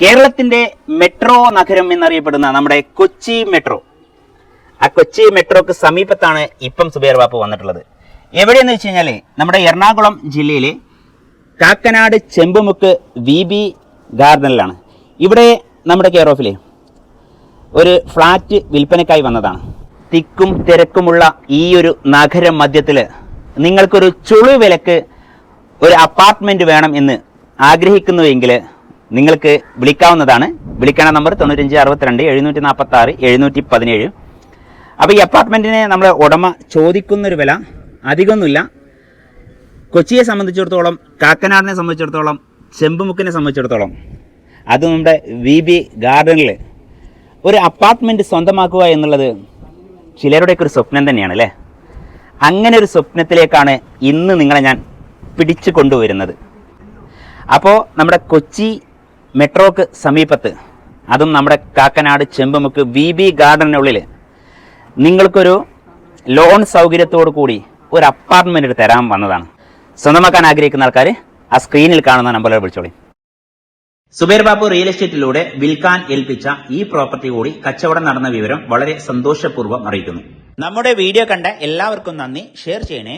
കേരളത്തിന്റെ മെട്രോ നഗരം എന്നറിയപ്പെടുന്ന നമ്മുടെ കൊച്ചി മെട്രോ. ആ കൊച്ചി മെട്രോക്ക് സമീപത്താണ് ഇപ്പം സുബേർ ബാപ്പു വന്നിട്ടുള്ളത്. എവിടെയെന്ന് വെച്ച് കഴിഞ്ഞാൽ നമ്മുടെ എറണാകുളം ജില്ലയിലെ കാക്കനാട് ചെമ്പുമുക്ക് വി ബി ഗാർഡനിലാണ്. ഇവിടെ നമ്മുടെ കെയർ ഓഫിലെ ഒരു ഫ്ലാറ്റ് വിൽപ്പനയ്ക്കായി വന്നതാണ്. തിക്കും തിരക്കുമുള്ള ഈ ഒരു നഗര മധ്യത്തിൽ നിങ്ങൾക്കൊരു ചുളു വിലക്ക് ഒരു അപ്പാർട്ട്മെന്റ് വേണം എന്ന് ആഗ്രഹിക്കുന്നുവെങ്കിൽ നിങ്ങൾക്ക് വിളിക്കാവുന്നതാണ്. വിളിക്കേണ്ട നമ്പർ തൊണ്ണൂറ്റഞ്ച് അറുപത്തിരണ്ട് എഴുന്നൂറ്റി നാൽപ്പത്തി ആറ് എഴുന്നൂറ്റി പതിനേഴ് അപ്പോൾ ഈ അപ്പാർട്ട്മെന്റിന് നമ്മൾ ഉടമ ചോദിക്കുന്നൊരു വില അധികമൊന്നുമില്ല. കൊച്ചിയെ സംബന്ധിച്ചിടത്തോളം കാക്കനാടിനെ സംബന്ധിച്ചിടത്തോളം ചെമ്പുമുക്കിനെ സംബന്ധിച്ചിടത്തോളം അത് നമ്മുടെ വി ബി ഗാർഡനിൽ ഒരു അപ്പാർട്ട്മെന്റ് സ്വന്തമാക്കുക എന്നുള്ളത് ചിലരുടെയൊക്കെ ഒരു സ്വപ്നം തന്നെയാണ് അല്ലേ? അങ്ങനെ ഒരു സ്വപ്നത്തിലേക്കാണ് ഇന്ന് നിങ്ങളെ ഞാൻ പിടിച്ചു കൊണ്ടുവരുന്നത്. അപ്പോൾ നമ്മുടെ കൊച്ചി മെട്രോക്ക് സമീപത്ത് അതും നമ്മുടെ കാക്കനാട് ചെമ്പുമുക്ക് വി ബി ഗാർഡനുള്ളിൽ നിങ്ങൾക്കൊരു ലോൺ സൗകര്യത്തോടു കൂടി ഒരു അപ്പാർട്ട്മെന്റ് തരാൻ വന്നതാണ്. സ്വന്തമാക്കാൻ ആഗ്രഹിക്കുന്ന ആൾക്കാർ ആ സ്ക്രീനിൽ കാണുന്ന നമ്പറിൽ വിളിച്ചോളി. സുബൈർ ബാബു റിയൽ എസ്റ്റേറ്റിലൂടെ വിൽക്കാൻ ഏൽപ്പിച്ച ഈ പ്രോപ്പർട്ടി കൂടി കച്ചവടം നടന്ന വിവരം വളരെ സന്തോഷപൂർവം അറിയിക്കുന്നു. നമ്മുടെ വീഡിയോ കണ്ട എല്ലാവർക്കും നന്ദി. ഷെയർ ചെയ്യണേ.